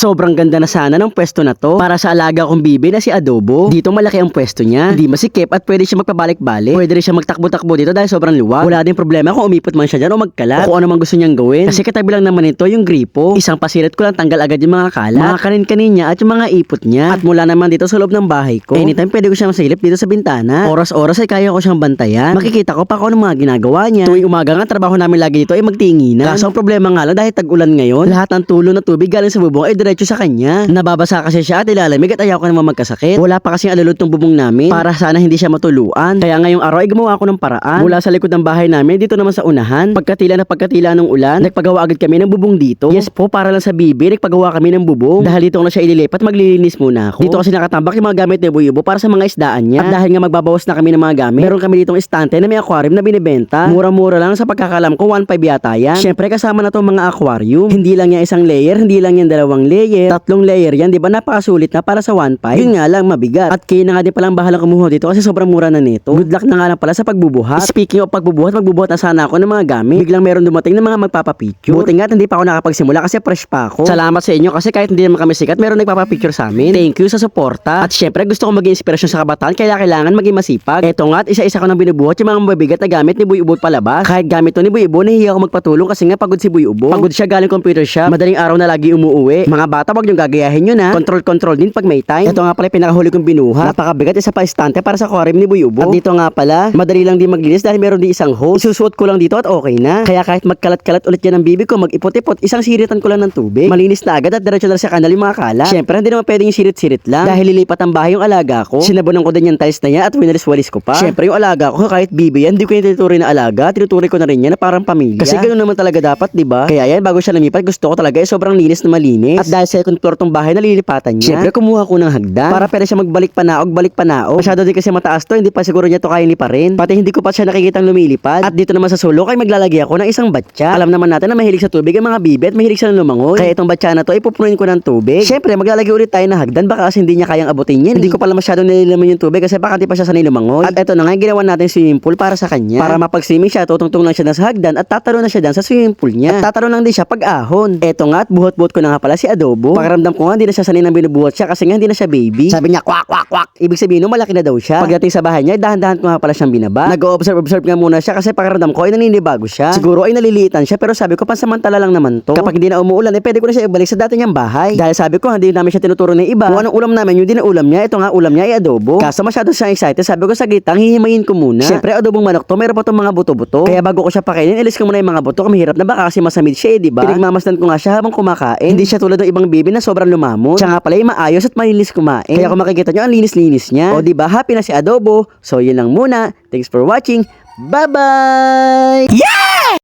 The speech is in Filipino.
Sobrang ganda na sana ng pwesto na to para sa alaga kong bibi na si Adobo. Dito malaki ang pwesto niya. Hindi masikip at pwede siya magpabalik-balik. Pwede rin siya magtakbo-takbo dito dahil sobrang luwag. Wala din problema kung umipot man siya dyan o magkalat. O kung ano man gusto niyang gawin. Kasi katabi lang naman ito yung gripo. Isang pasirit ko lang tanggal agad yung mga kalat. Mga kanin-kanin niya at yung mga ipot niya. At mula naman dito sa loob ng bahay ko. Anytime pwede ko siyang masilip dito sa bintana. Oras-oras ay kaya ko siyang bantayan. Makikita ko pa kung ano mga ginagawa niya. Tuwing umaga nga trabaho namin lagi dito ay magtinginan. Kaso ang problema nga lang dahil tag-ulan ngayon, lahat ng tulo na tubig galing sa bubong ay diretso sa kanya. Nababasa kasi siya at ilalamig at ayaw ko naman magkasakit. Wala pa kasi alulod tong bubong namin para sana hindi siya matuluan. Kaya ngayong araw ay gumawa ako ng paraan. Mula sa likod ng bahay namin dito naman sa unahan. Pagkatila na pagkatila ng ulan, nagpagawa agad kami ng bubong dito. Yes po, para lang sa bibi, nagpagawa kami ng bubong. Dahil dito ko na siya ililipat, maglilinis muna ako. Dito kasi nakatambak yung mga gamit ni Buyo para sa mga isdaan niya. At dahil nga magbabawas na kami ng mga gamit, meron kami ditong istante na may aquarium na binibenta. Mura-mura lang sa pagkakalam ko, 1.5 yata yan. Syempre kasama na tong mga aquarium. Hindi lang yan isang layer, hindi lang yan dalawang layer, tatlong layer yan, di ba? Napakasulit na para sa 1.5. Yun nga lang, mabigat. At kayo na nga din palang bahalang kumuha dito kasi sobrang mura na nito. Good luck na nga lang pala sa pagbubuhat. Speaking of pagbubuhat, magbubuhat na sana ako ng mga gamit. Biglang meron dumating ng mga magpapapicture. Buti nga hindi pa ako nakapagsimula kasi fresh pa ako. Salamat sa inyo kasi kahit hindi naman kami sikat, meron nagpapapicture sa amin. Thank you sa suporta. At syempre gusto ko maging inspirasyon sa kabataan kaya kailangan maging masipag. Eto nga at isa-isa ko nang binubuhat yung mga mabibigat na gamit ni Buy Ubo palabas. Kahit gamit to ni Buy Ubo, nahihiya ako magpatulong kasi nga pagod si Buy Ubo. Pagod siya galing computer shop. Madaling araw na lagi umuuwi. Mga bata, wag niyong gagayahin yun ha. Control-control din pag may time. Ito nga pala pinakahuli kong binuhat. Napakabigat isa pa istante para sa aquarium ni Buy Ubo. At dito nga pala, madali lang din maglinis dahil meron din isang hose. Isusuot ko lang dito at okay na. Kaya kahit magkalat-kalat ulit yan ang bibig ko, mag-ipot-ipot, isang siritan ko lang ng tubig. Malinis na agad at diretso na sa kanal yung mga kala. Syempre, hindi naman pwedeng sirit-sirit lang. Dahil lilipat ang bahay yung alaga ko. Sinabunan ko din yung tiles na yan at winalis-walis ko pa. Syempre, yung alaga ko, kahit bibi yan, hindi ko yung tinuturing na alaga. Tinuturing ko na rin yan na parang pamilya. Kasi ganoon naman talaga dapat, di ba? Kaya yan, bago siya lumipat, gusto ko talaga eh, sobrang linis na malinis. At dahil second floor tong bahay na lilipatan niya, syempre, kumuha ko ng hagdan. Para pwede siya magbalik panaog, balik panaog. Masyado din kasi mataas to, hindi pa siguro niya to kaya liparin. Pati hindi ko pa siya nakikitang lumilipad. At dito naman sa sulok ay maglalagay ako ng isang batya. Alam naman natin na mahilig sa tubig ang mga bibi at mahilig sila lumangoy. Kaya itong batya na to, ipupunuin ko ng tubig. Syempre, maglalagay ulit tayo ng hagdan baka kasi hindi niya kayang abutin yan. Hindi ko pala masyadong nililaman yung tubig kasi baka di pa siya sanay lumangoy. At eto na nga, ginawa natin swimming pool para sa kanya. Para mapag-swimming siya, tutungtong lang siya na sa hagdan at tatalo na siya dyan sa swimming pool niya. At tatalo lang din siya pag ahon. Eto nga, at buhot-buhot ko na nga pala si Adobo. Pakiramdam ko nga, hindi na siya sanay ng binubuhat siya kasi nga hindi na siya baby. Sabi niya, kwak, kwak, kwak. Ibig sabihin, no, malaki na daw siya. Pagdating sa bahay niya, dahan-dahan ko nga pala siyang binaba. Nag-observe-observe nga muna siya kasi pakiramdam ko ay naninibago siya. Siguro ay naliliitan siya pero sabi ko pansamantala lang naman to. Kapag hindi na umuulan, eh pwede ko na siya ibalik sa dati niyang bahay. Dahil sabi ko, hindi namin siya tinuturo ng iba. Kung anong ulam namin, yung din ulam niya, ito nga ulam niya ay adobo. Kaso masyado siyang excited, sabi ko sa gitang, hihimayin ko muna. Siyempre, adobong manok to, meron pa tong mga buto-buto. Kaya bago ko siya pakainin, ilis ko muna yung mga buto, kamihirap na baka kasi masamid siya eh, di ba? Pinagmamasdan ko nga siya habang kumakain. Hindi siya tulad ng ibang bibi na sobrang lumamon. Siya nga pala ay maayos at malinis kumain. Kaya kung makikita nyo, ang linis-linis niya. O ba, happy na si adobo. So yun lang muna. Thanks for watching. Bye-bye! Yeah!